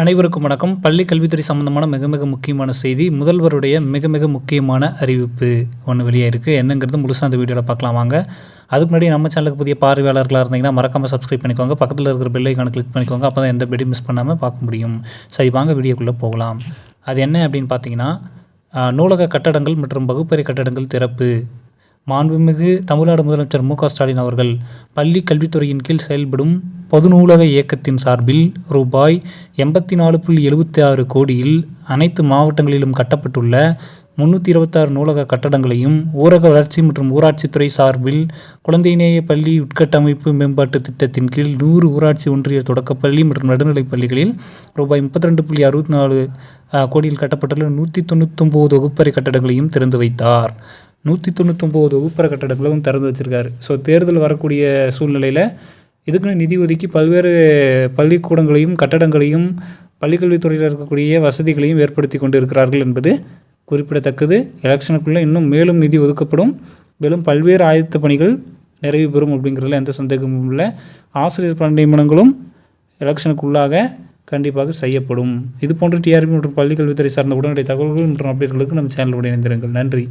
அனைவருக்கும் வணக்கம். பள்ளி கல்வித்துறை சம்பந்தமான மிக மிக முக்கியமான செய்தி முதல்வருடைய மிக மிக முக்கியமான அறிவிப்பு ஒன்று வெளியே இருக்குது என்னங்கிறது முழுசாக அந்த வீடியோவில் பார்க்கலாம் வாங்க. அதுக்கு முன்னாடி நம்ம சேனலுக்கு புதிய பார்வையாளர்களாக இருந்தீங்கன்னா மறக்காமல் சப்ஸ்கிரைப் பண்ணிக்கோங்க. பக்கத்தில் இருக்கிற பெல் கிளிக் பண்ணிக்கோங்க. அப்போ தான் எந்த வீடியோ மிஸ் பண்ணாமல் பார்க்க முடியும். சரி வாங்க வீடியோக்குள்ளே போகலாம். அது என்ன அப்படின்னு பார்த்தீங்கன்னா நூலக கட்டடங்கள் மற்றும் வகுப்பறை கட்டடங்கள் திறப்பு. மாண்புமிகு தமிழ்நாடு முதலமைச்சர் மு க ஸ்டாலின் அவர்கள் பள்ளி கல்வித்துறையின் கீழ் செயல்படும் பொதுநூலக இயக்கத்தின் சார்பில் ரூபாய் எண்பத்தி நாலு புள்ளி எழுபத்தி ஆறு கோடியில் அனைத்து மாவட்டங்களிலும் கட்டப்பட்டுள்ள முன்னூற்றி இருபத்தாறு நூலக கட்டடங்களையும் ஊரக வளர்ச்சி மற்றும் ஊராட்சித்துறை சார்பில் குழந்தைநேய பள்ளி உட்கட்டமைப்பு மேம்பாட்டு திட்டத்தின் கீழ் நூறு ஊராட்சி ஒன்றிய தொடக்கப்பள்ளி மற்றும் நடுநிலைப் பள்ளிகளில் ரூபாய் முப்பத்தி ரெண்டு புள்ளி அறுபத்தி நாலு கோடியில் கட்டப்பட்டுள்ள நூற்றி தொண்ணூத்தொம்பது வகுப்பறை கட்டடங்களையும் திறந்து வைத்தார். நூற்றி தொண்ணூத்தொம்பது வகுப்பறை கட்டடங்களும் திறந்து வச்சிருக்காரு. ஸோ தேர்தல் வரக்கூடிய சூழ்நிலையில் இதுக்குன்னு நிதி ஒதுக்கி பல்வேறு பள்ளிக்கூடங்களையும் கட்டடங்களையும் பள்ளிக்கல்வித்துறையில் இருக்கக்கூடிய வசதிகளையும் ஏற்படுத்தி கொண்டு இருக்கிறார்கள் என்பது குறிப்பிடத்தக்கது. எலெக்ஷனுக்குள்ளே இன்னும் மேலும் நிதி ஒதுக்கப்படும். மேலும் பல்வேறு ஆயத்த பணிகள் நிறைவு பெறும் அப்படிங்கிறதுல எந்த சந்தேகமும் இல்லை. ஆசிரியர் பணி நியமனங்களும் எலெக்ஷனுக்குள்ளாக கண்டிப்பாக செய்யப்படும். இது போன்ற டிஆர்பி மற்றும் பள்ளிக்கல்வித்துறை சார்ந்த உடனடி தகவல்கள் மற்றும் அப்டேட்களுக்கு நம்ம சேனலுடன் இணைந்திருங்கள். நன்றி.